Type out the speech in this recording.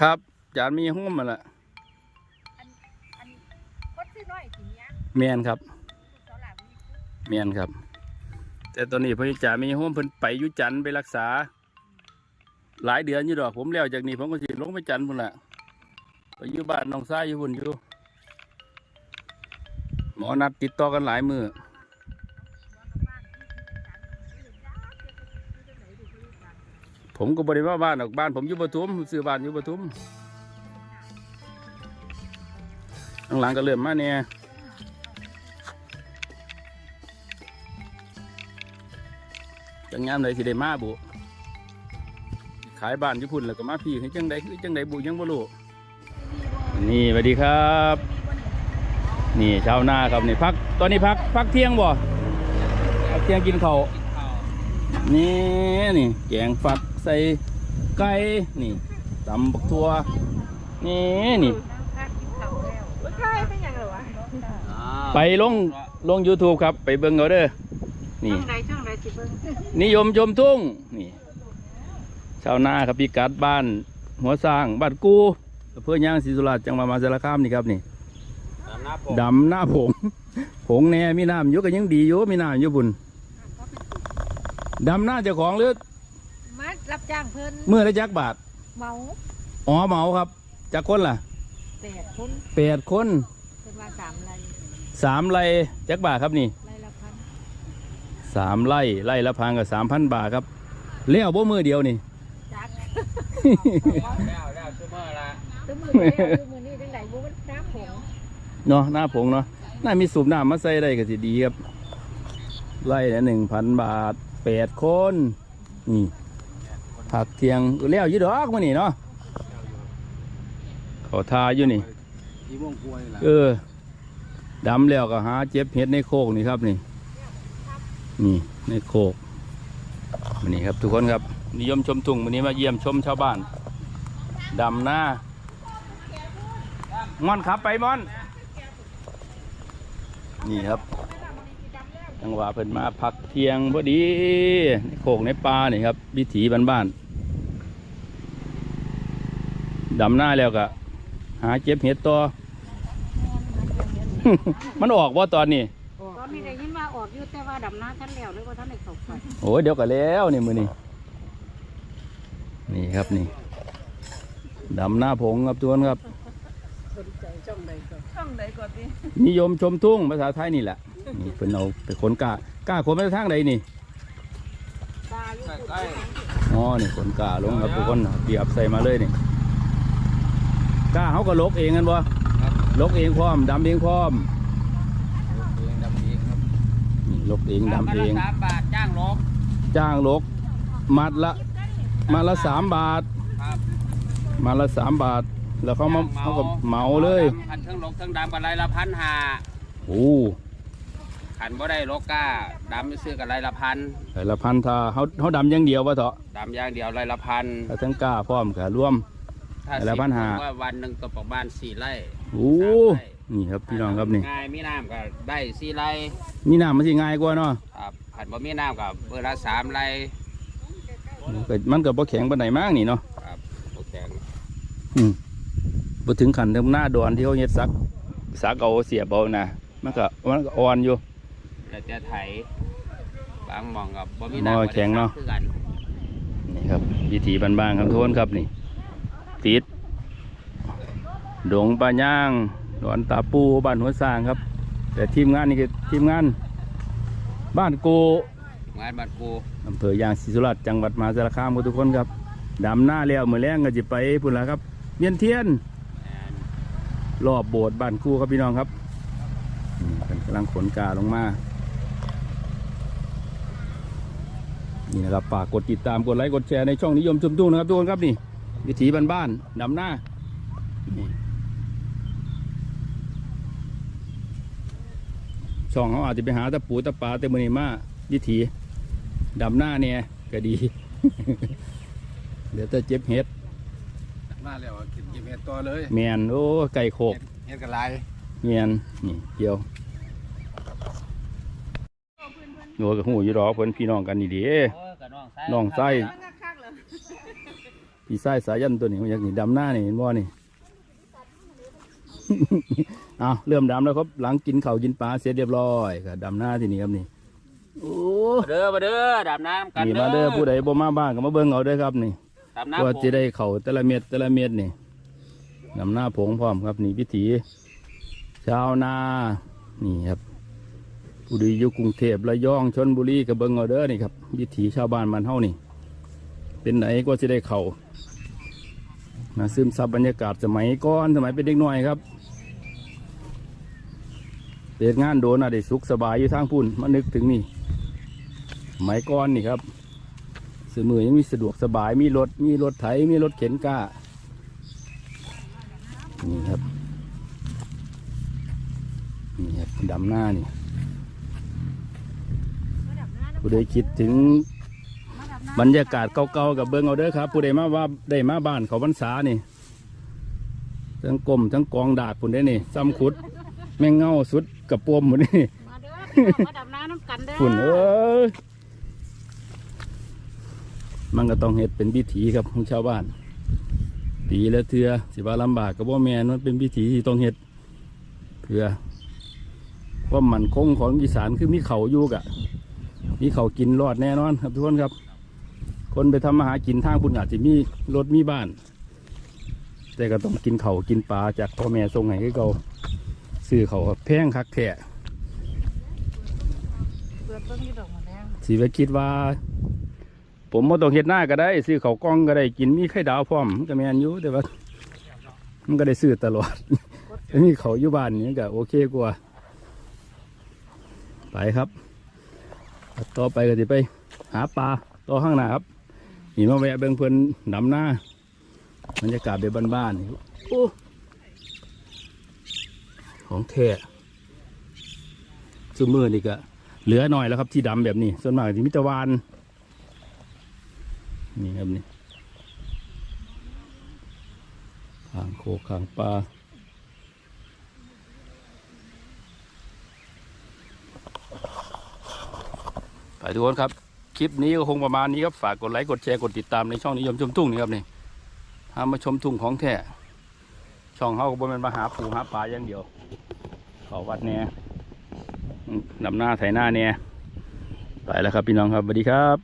ครับ จานมีหุ้มมาละอันอันคนซื้อน้อยสิเนี้ยเมียนครับเสาหลังมีคุกเมียนครับ แต่ตอนนี้เพิ่นจามีหุ้มเพิ่นไปอยุจันทน์ไปรักษา หลายเดือนอยู่ดอกผมแล้วจากนี้ผมก็สิลงไปจันทน์พุ่นละไปอยู่บ้านน้องซ้ายอยู่พุ่นอยู่หมอนัดติดต่อกันหลายมือ ผมก็บริมาบ้านออกบ้าน ผมอยู่ปทุมซื้อบ้านอยู่ปทุมข้างหลังก็เริ่มมาเนี่ยจังงามเลยสิได้มาบุขายบ้านญี่ปุ่นแล้วก็มาพี่จังใดจังใดบุยังบ่รู้นี่สวัสดีครับ นี่ชาวนาครับนี่พักตอนนี้พักพักเที่ยงบ่พักเที่ยงกินข้าวนี่นี่แกงฝัก ใส่ไก่นี่ตำบักทั่วนี่นี่ข้ากินเขาแล้วไม่ใช่เป็นอย่างไรวะไปลงลง YouTube ครับ ไปเบิ่งเอาเด้อนี่ช่องใดช่องใดสิเบิ่งนิยมชมทุ่งนี่ชาวนาครับพี่กัดบ้าน หัวสร้างบ้านกูอำเพื่อย่างศรีสุราษฎร์จังหวัดมหาสารคามนี่ครับนี่ดำหน้าผงผงแน่มีน้ำอยู่ก็ยังดีอยู่มีน้ำอยู่บุญดำหน้าเจ้าของหรือมา รับจ้างเพิ่นเมื่อละจักบาท เมาอ๋อเหมาครับจากคนล่ะแปดคนแปดคนเพิ่นว่าสามไรสามไร่จักบาทครับนี่ไรละพันสามไร่ไร่ละพังกับสามพันบาทครับเลี้ยวบ่มือเดียวนี่ จักแล้วแล้วซุเมอร์ละตัวมือแล้วตัวมือนี่จังไดบ่มันน้ำผงเนาะหน้าผงเนาะน่ามีสูบน้ำมาใส่ได้ก็สิดีครับไล่ละหนึ่งพันบาทแปดคนนี่ ผักเทียงเลี้ยวอยี่ดอกมานี่เนาะเขาทาอยู่นี่ที่ม่วงกล้วยล่ะเออดำแล้วก็หาเจ็บเห็ดในโคกนี่ครับนี่ นี่ในโคกวันนี้ครับทุกคนครับนิยมชมทุ่งวันนี้มาเยี่ยมชมชาวบ้านดำหน้ามอนครับไปมอน นี่ครับ จังหวะเพิ่นมาพักเที่ยงพอดีในโคกในป่านี่ครับ วิถีบ้านๆดำหน้าแล้วก็หาเจ็บเห็ดต่อ มันออกว่าตอนนี้ตอนนี้ได้ยินว่าออกอยู่แต่ว่าดำน้ำท่านแล้วหรือว่าท่านได้เข้าไปโอ้ยเดี๋ยวก็แล้วนี่มือนี่นี่ครับนี่ดำหน้าผงครับทุกคนครับ ช่องใดก่อนดินิยมชมทุ่งภาษาไทยนี่แหละ นี่เป็นเอาไปขนกล้ากล้าขนไปทางใดนี่ตาอยู่ใกล้อ๋อนี่ขนกล้าลงครับทุกคนเดียบใส่มาเลยนี่กล้าเขาก็ลกเองกันบ่ลกเองพร้อมดำเองพร้อมๆเองดำเองครับนี่ลกเองดำเองสามบาทจ้างลบจ้างลกมัดละมัดละสามบาทครับมัดละสามบาท แล้วเขามาเขาก็เหมาเลยพันเครื่องลกเครื่องดำอะไรละพันหาโอ้ ขันบ่ได้ลกก้าดำไปซื้อกับไรละพันแต่ละพันธาเขาเขาดำอย่างเดียววะเถอะดำอย่างเดียวไรละพันถ้าทั้งกล้าพร้อมกับรวมถ้าไรละพันห้าว่าวันหนึ่งตกประมาณสี่ไร่โอ้นี่ครับพี่น้องครับนี่ง่ายมีน้ำก็ได้สี่ไร่นี่น้ำมันสิง่ายกว่าเนาะครับขันบ่มีน้ำกับเบอร์ละสามไร่ก็มันก็บ่แข็งปานไหนมากนี่เนาะครับโอเคอืมบ่ถึงขันทำหน้าดอนที่เขาเฮ็ดซักซักเอาเสียบเอานะมันก็มันก็อ่อนอยู่ แล้วจะไถบางหมองกับบ่มีหม้อน้ำก็ได้แข็งเนาะ คือกันนี่ครับวิถีบ้านๆครับทุกคนครับนี่ ติด ดงปลาย่างดอนตาปูบ้านหัวสร้างครับ แต่ทีมงานนี่คือทีมงาน บ้านกูงานบัดกูอำเภอย่างศรีสุราษฎร์จังหวัดมหาสารคามครับทุกคนครับดำหน้าแล้วมือแรงก็จะไปพุ่นละครับเวียนเทียนแม่นรอบโบสถ์บ้านคู่ครับพี่น้องครับนี่เพิ่นกำลังขนกาลงมา นี่นะครับฝากกดติดตามกดไลค์กดแชร์ในช่องนิยมชมทุ่งนะครับทุกคนครับนี่ วิถีบ้านๆดำหน้านี่ช่องเขาอาจจะไปหาตะปูตะปลาแต่มือนี้มาวิถีดำหน้าเนี่ยก็ดี เดี๋ยวจะเจ็บเห็ดมาแล้วกินกินเห็ดต่อเลย เมียนโอ้ไก่โขกเห็ดกระไรเมียนนี่เกี่ยว หนูกับหูอยู่ดอกเพิ่นพี่น้องกันนี่เดีโอ้ยกับน้องไส้น้องไส้ข้างๆเลยพี่ไส้สายันตัวนี้มันอยากนี่ดำหน้านี่เห็นบ่นี่เอาเริ่มดำแล้วครับ หลังกินข้าวกินปลาเสร็จเรียบร้อยก็ดำหน้าที่นี่ครับนี่โอ้มาเด้อมาเด้อดำน้ำกันนี่มาเด้อผู้ใดบ่มาบ้านก็มาเบิ่งเอาเด้อครับนี่ดำน้ำว่าผมจะได้เข่าแต่ละเม็ดแต่ละเม็ดนี่นำหน้าผงพร้อมครับนี่พิถีชาวนานี่ครับ ผู้ดีอยู่กรุงเทพระยองชนบุรีกับเบิงเอเด้อนี่ครับวิถีชาวบ้านมันเฮานี่ เป็นไหนก็จะได้เข่ามาซึมซับบรรยากาศสมัยก่อนสมัยเป็นเด็กน้อยครับเปิดงานโดนอะได้สุขสบายอยู่ทางพุ่นมานึกถึงนี่สมัยก่อนนี่ครับสมือยังมีสะดวกสบายมีรถมีรถไถมีรถเข็นก้านี่ครับนี่ครับดำหน้านี่ ผู้ใดคิดถึงบรรยากาศเก่าๆกับเบิ้งเอาเด้อครับ ผู้ใดมาว่าได้มาบ้านเขาพรรษานี่ ทั้งกลมทั้งกองดากพุ่นได้นี่ซ้ำขุด แม่งเงาสุดกับปวมหมดนี่มาเด้อพี่น้องมาดำน้ำน้ำกันเด้อฝุ่นเอ้ยมันก็ต้องเห็ดเป็นวิถีครับของชาวบ้าน ปีละเทือสิว่าลำบากกับว่าแม่นมันเป็นวิถีที่ต้องเห็ดเพื่อว่ามันคงของอีสานคือมีเขาอยู่กะ มีเขากินรอดแน่นอนครับทุกคนครับ คนไปทำมาหากินทางพุ่นอาจจะมีรถมีบ้าน แต่ก็ต้องกินเขากินปลาจากพ่อแม่ทรงไหนก็เก่าซื้อเขาแพงคักแท้เปิดเบิ่งนี่ไปคิดว่า ผมบ่ต้องเฮ็ดหน้าก็ได้ ซื้อเขากล้องก็ได้กินมีไข่ดาวพร้อมก็แม่นอยู่แต่ว่ามันก็ได้ซื้อตลอดอันนี้เขาอยู่บ้านนี่ก็โอเคกว่า ไปครับ ต่อไปก็จะไป หาปลาต่อข้างหน้าครับนี่มาแวะเบิ่งเพิ่นดำหน้าบรรยากาศแบบบ้านๆโอ้ของแท้ซุมือนี่ก็เหลือหน่อยแล้วครับที่ดำแบบนี้ ส่วนมากที่มิตรวานนี่ครับนี่ขางโคกขางปลา ทุกคนครับ คลิปนี้ก็คงประมาณนี้ครับ ฝากกดไลค์กดแชร์กดติดตามในช่องนิยมชมทุ่งนี่ครับนี่พามาชมทุ่งของแท้ช่องเฮาก็บ่แม่นมาหาปูหาปลาอย่างเดียวเขาวัดแหน่นำหน้าไถหน้าเนี่ยไปแล้วครับพี่น้องครับสวัสดีครับ